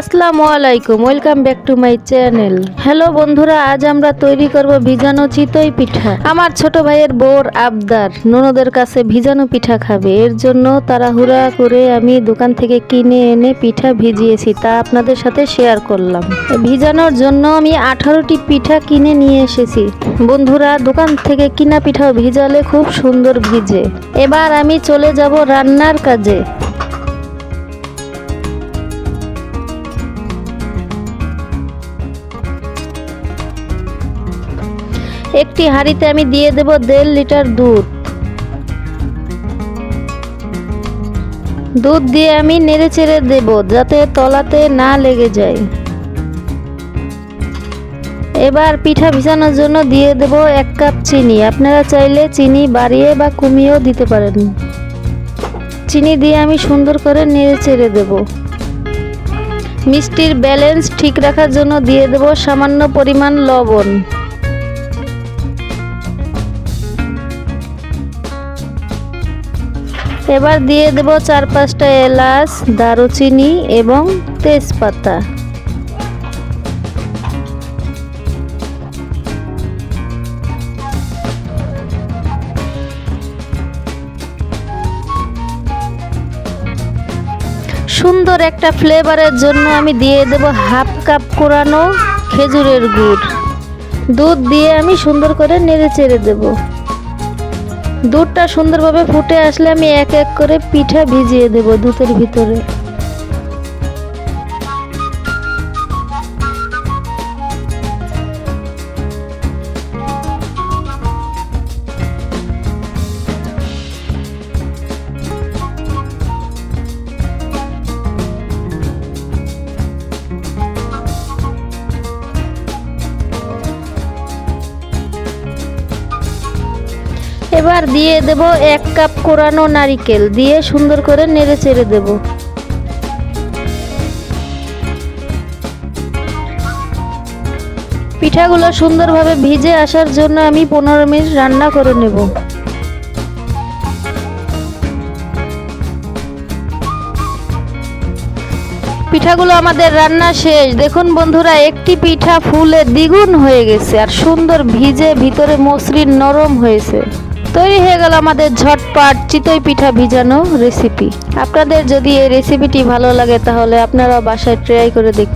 আসসালামু আলাইকুম welcome back to my channel hello বন্ধুরা, আজ আমরা তৈরি করব ভিজানো চিতই পিঠা। আমার ছোট ভাইয়ের বোর আবদার, ননদের কাছে ভিজানো পিঠা খাবে। এর জন্য তাড়াহুড়া করে আমি দোকান থেকে কিনে এনে পিঠা ভিজিয়েছি, তা আপনাদের সাথে শেয়ার করলাম। ভিজানোর জন্য আমি আঠারোটি পিঠা কিনে নিয়ে এসেছি। বন্ধুরা, দোকান থেকে কিনা পিঠা ভিজালে খুব সুন্দর ভিজে। এবার আমি চলে যাব রান্নার কাজে। একটি হাঁড়িতে আমি দিয়ে দেব দেড় লিটার দুধ। দুধ দিয়ে আমি নেড়ে চেড়ে দেব যাতে তলাতে না লেগে যায়। এবার পিঠা ভিজানোর জন্য দিয়ে দেব এক কাপ চিনি। আপনারা চাইলে চিনি বাড়িয়ে বা কমিয়েও দিতে পারেন। চিনি দিয়ে আমি সুন্দর করে নেড়ে চেড়ে দেব। মিষ্টির ব্যালেন্স ঠিক রাখার জন্য দিয়ে দেব সামান্য পরিমাণ লবণ। এবার দিয়ে দেব চার পাঁচটা এলাচ, দারুচিনি এবং তেজপাতা। সুন্দর একটা ফ্লেভারের জন্য আমি দিয়ে দেব হাফ কাপ কোরানো খেজুরের গুড়। দুধ দিয়ে আমি সুন্দর করে নেড়ে চেড়ে দেবো। দুধটা সুন্দরভাবে ফুটে আসলে আমি এক এক করে পিঠা ভিজিয়ে দেব দুধের ভিতরে। এবার দিয়ে দেব এক কাপ কোরানো নারিকেল। দিয়ে সুন্দর করে নেড়ে চেড়ে দেব। পিঠাগুলো সুন্দরভাবে ভিজে আসার জন্য আমি পনেরো মিনিট রান্না করে নেব। পিঠাগুলো আমাদের রান্না শেষ। দেখুন বন্ধুরা, একটি পিঠা ফুলে দ্বিগুণ হয়ে গেছে আর সুন্দর ভিজে ভিতরে মসৃণ নরম হয়েছে। তৈরি হয়ে গেল আমাদের ঝটপট চিতই পিঠা ভিজানো রেসিপি আপনাদের যদি এই রেসিপিটি ভালো লাগে তাহলে আপনারা বাসায় ট্রাই করে দেখ